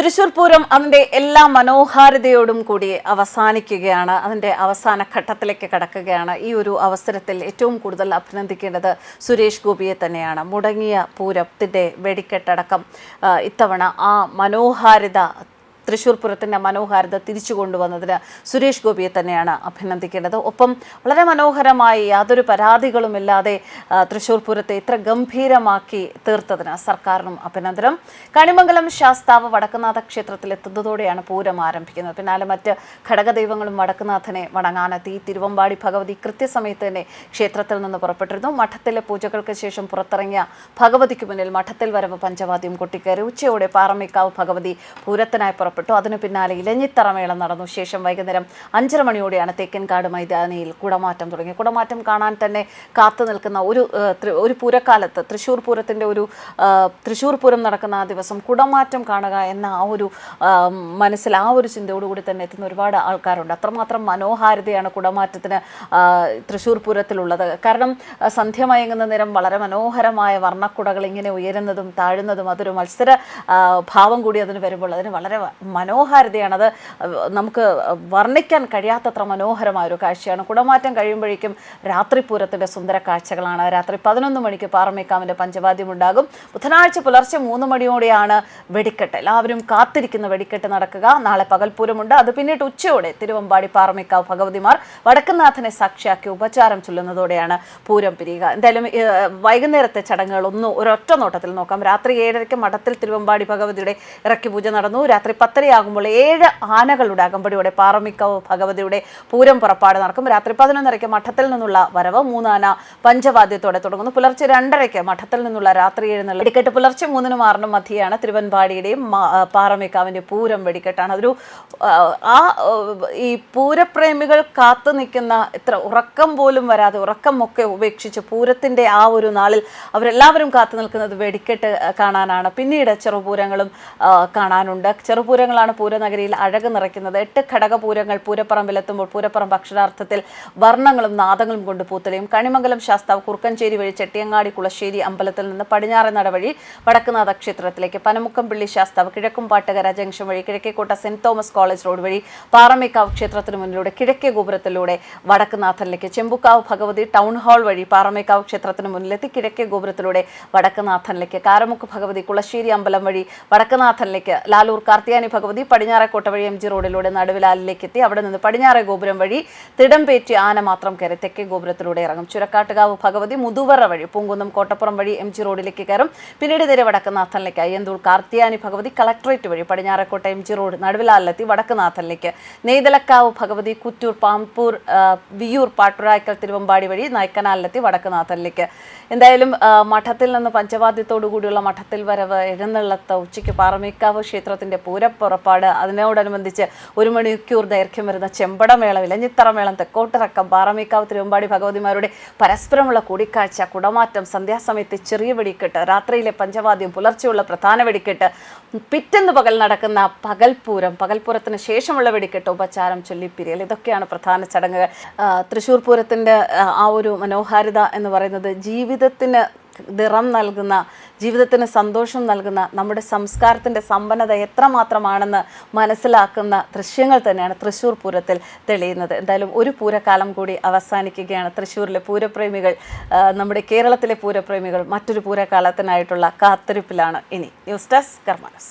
തൃശൂർ പൂരം അതിന്റെ എല്ലാ മനോഹാരിതയോടും കൂടി അവസാനിക്കുകയാണ്. അതിന്റെ അവസാന ഘട്ടത്തിലേക്ക് കടക്കുകയാണ്. ഈ ഒരു അവസരത്തിൽ ഏറ്റവും കൂടുതൽ അഭിനന്ദിക്കേണ്ടത് സുരേഷ് ഗോപിയെ തന്നെയാണ്. മുടങ്ങിയ പൂരത്തിന്റെ വെടിക്കെട്ടടക്കം ഇത്തവണ ആ മനോഹാരിത തൃശ്ശൂർ പൂരത്തിന്റെ മനോഹാരിത തിരിച്ചു കൊണ്ടുവന്നതിന് സുരേഷ് ഗോപിയെ തന്നെയാണ് അഭിനന്ദിക്കേണ്ടത്. ഒപ്പം വളരെ മനോഹരമായി യാതൊരു പരാതികളുമില്ലാതെ തൃശൂർ പൂരത്തെ ഇത്ര ഗംഭീരമാക്കി തീർത്തതിന് സർക്കാരിനും അഭിനന്ദനം. കണിമംഗലം ശാസ്താവ് വടക്കുന്നാഥ ക്ഷേത്രത്തിൽ എത്തുന്നതോടെയാണ് പൂരം ആരംഭിക്കുന്നത്. പിന്നാലെ മറ്റ് ഘടകദൈവങ്ങളും വടക്കുനാഥനെ വണങ്ങാനെത്തി തിരുവമ്പാടി ഭഗവതി കൃത്യസമയത്ത് തന്നെ ക്ഷേത്രത്തിൽ നിന്ന് പുറപ്പെട്ടിരുന്നു. മഠത്തിലെ പൂജകൾക്ക് ശേഷം പുറത്തിറങ്ങിയ ഭഗവതിക്ക് മുന്നിൽ മഠത്തിൽ വരവ് പഞ്ചവാദ്യം കൊട്ടിക്കയറി ഉച്ചയോടെ പാറമേക്കാവ് ഭഗവതി പൂരത്തിനായി പുറപ്പെട്ടു. അതിനു പിന്നാലെ ഇലഞ്ഞിത്തറമേളം നടന്നു. ശേഷം വൈകുന്നേരം അഞ്ചര മണിയോടെയാണ് തേക്കൻകാട് മൈതാനിയിൽ കുടമാറ്റം തുടങ്ങി കുടമാറ്റം കാണാൻ തന്നെ കാത്തു നിൽക്കുന്ന ഒരു ഒരു പൂരക്കാലത്ത് തൃശ്ശൂർ പൂരത്തിന്റെ ഒരു തൃശ്ശൂർ പൂരം നടക്കുന്ന ആ ദിവസം കുടമാറ്റം കാണുക എന്ന ആ ഒരു മനസ്സിൽ ആ ഒരു ചിന്തയോടുകൂടി തന്നെ എത്തുന്ന ഒരുപാട് ആൾക്കാരുണ്ട്. അത്രമാത്രം മനോഹാരിതയാണ് കുടമാറ്റത്തിന് തൃശ്ശൂർ പൂരത്തിലുള്ളത്. കാരണം സന്ധ്യ മയങ്ങുന്ന നേരം വളരെ മനോഹരമായ വർണക്കുടകൾ ഇങ്ങനെ ഉയരുന്നതും താഴുന്നതും അതൊരു മത്സര ഭാവം കൂടി അതിന് വരുമ്പോൾ അതിന് വളരെ മനോഹാരിതയാണ് അത് നമുക്ക് വർണിക്കാൻ കഴിയാത്തത്ര മനോഹരമായ ഒരു കാഴ്ചയാണ്. കുടമാറ്റം കഴിയുമ്പോഴേക്കും രാത്രി പൂരത്തിന്റെ സുന്ദര കാഴ്ചകളാണ്. രാത്രി പതിനൊന്ന് മണിക്ക് പാറമേക്കാവിന്റെ പഞ്ചവാദ്യം ഉണ്ടാകും ബുധനാഴ്ച പുലർച്ചെ മൂന്ന് മണിയോടെയാണ് വെടിക്കെട്ട്. എല്ലാവരും കാത്തിരിക്കുന്ന വെടിക്കെട്ട് നടക്കുക. നാളെ പകൽപൂരമുണ്ട് അത് പിന്നീട് ഉച്ചയോടെ തിരുവമ്പാടി പാറമേക്കാവ് ഭഗവതിമാർ വടക്കുന്നാഥനെ സാക്ഷിയാക്കി ഉപചാരം ചൊല്ലുന്നതോടെയാണ് പൂരം പിരിയുക. എന്തായാലും വൈകുന്നേരത്തെ ചടങ്ങുകൾ ഒന്ന് ഒരൊറ്റ നോട്ടത്തിൽ നോക്കാം. രാത്രി ഏഴരയ്ക്ക് മഠത്തിൽ തിരുവമ്പാടി ഭഗവതിയുടെ ഇറക്കി പൂജ നടന്നു. രാത്രി പത്തരയാകുമ്പോൾ ഏഴ് ആനകളുടെ അകമ്പടിയോടെ പാറമിക്കാവ് ഭഗവതിയുടെ പൂരം പുറപ്പാട് നടക്കും. രാത്രി പതിനൊന്നരയ്ക്ക് മഠത്തിൽ നിന്നുള്ള വരവ് മൂന്നാന പഞ്ചവാദ്യത്തോടെ തുടങ്ങുന്നു. പുലർച്ചെ രണ്ടരയ്ക്ക് മഠത്തിൽ നിന്നുള്ള രാത്രി എഴുന്നള്ള. വെടിക്കെട്ട് പുലർച്ചെ മൂന്നിനും ആറിനും മധ്യയാണ് തിരുവൻപാടിയുടെയും പാറമിക്കാവിന്റെ പൂരം വെടിക്കെട്ടാണ്. അതൊരു ആ, ഈ പൂരപ്രേമികൾ കാത്തു നിൽക്കുന്ന ഇത്ര ഉറക്കം പോലും വരാതെ ഉറക്കമൊക്കെ ഉപേക്ഷിച്ച് പൂരത്തിന്റെ ആ ഒരു നാളിൽ അവരെല്ലാവരും കാത്തു നിൽക്കുന്നത് വെടിക്കെട്ട് കാണാനാണ്. പിന്നീട് ചെറുപൂരങ്ങളും കാണാനുണ്ട്. കാണാനുണ്ട് ചെറുപൂരങ്ങളാണ് പൂരനഗരിയിൽ അഴക് നിറയ്ക്കുന്നത്. എട്ട് ഘടകപൂരങ്ങൾ പൂരപ്പറമ്പിലെത്തുമ്പോൾ പൂരപ്പറമ്പ് അക്ഷരാർത്ഥത്തിൽ വർണങ്ങളും നാദങ്ങളും കൊണ്ട് പൂത്തലയും. കണിമംഗലം ശാസ്താവ് കുറുക്കഞ്ചേരി വഴി ചെട്ടിയങ്ങാടി കുളശ്ശേരി അമ്പലത്തിൽ നിന്ന് പടിഞ്ഞാറെ നടവഴി വടക്കുനാഥ ക്ഷേത്രത്തിലേക്ക്. പനമുക്കം പിള്ളി ശാസ്താവ് കിഴക്കും പാട്ടുകര ജംഗ്ഷൻ വഴി Kizhakkekotta Saint Thomas college road വഴി പാറമേക്കാവ് ക്ഷേത്രത്തിന് മുന്നിലൂടെ കിഴക്കേ ഗോപുരത്തിലൂടെ വടക്കുനാഥനിലേക്ക്. ചെമ്പുക്കാവ് ഭഗവതി ടൗൺ ഹാൾ വഴി പാറമേക്കാവ് ക്ഷേത്രത്തിന് മുന്നിലെത്തി കിഴക്കേ ഗോപുരത്തിലൂടെ വടക്കുനാഥനിലേക്ക്. കാരമുക്ക് ഭഗവതി കുളശ്ശേരി അമ്പലം വഴി വടക്കുനാഥനിലേക്ക്. ലാലൂർ കാർത്തിയാനി ഭഗവതി പടിഞ്ഞാറേക്കോട്ട വഴി എം ജി റോഡിലൂടെ നടുവിലാലിലേക്ക് എത്തി അവിടെ നിന്ന് പടിഞ്ഞാറേ ഗോപുരം വഴി തിടംപേറ്റി ആന മാത്രം കയറി തെക്കേ ഗോപുരത്തിലൂടെ ഇറങ്ങും. ചുരക്കാട്ടുകാവ് ഭഗവതി മുതുവറ വഴി പൂങ്കുന്നം കോട്ടപ്പുറം വഴി എം ജി റോഡിലേക്ക് കയറും. പിന്നീട് നേരെ വടക്കുനാഥനിലേക്ക് അയ്യന്തൂർ കാർത്തിയാനി ഭഗവതി കളക്ടറേറ്റ് വഴി പടിഞ്ഞാറേക്കോട്ട എം ജി റോഡ് നടുവിലാലിലെത്തി വടക്കുനാഥനിലേക്ക് നെയ്തലക്കാവ് ഭഗവതി കുറ്റൂർ പാമ്പൂർ വിയൂർ പാട്ടുരായ്ക്കൽ തിരുവമ്പാടി വഴി നായ്ക്കനാലിലെത്തി വടക്കുനാഥനിലേക്ക് എന്തായാലും മഠത്തിൽ നിന്ന് പഞ്ചവാദ്യത്തോടു കൂടിയുള്ള മഠത്തിൽ വരവ് എഴുന്നള്ളത്ത് ഉച്ചയ്ക്ക് പാറമേക്കാവ് ക്ഷേത്രത്തിന്റെ പൂരപ്പുറപ്പാട് അതിനോടനുബന്ധിച്ച് ഒരു മണിക്കൂർ ദൈർഘ്യം വരുന്ന ചെമ്പടമേള ഇലഞ്ഞിത്തറമേളം തെക്കോട്ടിറക്കം പാറമേക്കാവ് തിരുവമ്പാടി ഭഗവതിമാരുടെ പരസ്പരമുള്ള കൂടിക്കാഴ്ച കുടമാറ്റം സന്ധ്യാസമയത്തെ ചെറിയ വെടിക്കെട്ട് രാത്രിയിലെ പഞ്ചവാദ്യം പുലർച്ചെയുള്ള പ്രധാന വെടിക്കെട്ട് പിറ്റെന്ന് പകൽ നടക്കുന്ന പകൽപൂരം പകൽപൂരത്തിന് ശേഷമുള്ള വെടിക്കെട്ട് ഉപചാരം ചൊല്ലിപ്പിരിയൽ ഇതൊക്കെയാണ് പ്രധാന ചടങ്ങുകൾ. തൃശ്ശൂർ പൂരത്തിന്റെ ആ ഒരു മനോഹാരിത എന്ന് പറയുന്നത് ജീവിതത്തിന് നിറം നൽകുന്ന ജീവിതത്തിന് സന്തോഷം നൽകുന്ന നമ്മുടെ സംസ്കാരത്തിന്റെ സമ്പന്നത എത്രമാത്രമാണെന്ന് മനസ്സിലാക്കുന്ന ദൃശ്യങ്ങൾ തന്നെയാണ് തൃശ്ശൂർ പൂരത്തിൽ തെളിയുന്നത്. എന്തായാലും ഒരു പൂരക്കാലം കൂടി അവസാനിക്കുകയാണ് തൃശ്ശൂരിലെ പൂരപ്രേമികൾ നമ്മുടെ കേരളത്തിലെ പൂരപ്രേമികൾ. മറ്റൊരു പൂരക്കാലത്തിനായിട്ടുള്ള കാത്തിരിപ്പിലാണ് ഇനി. News desk കർമാനസ്.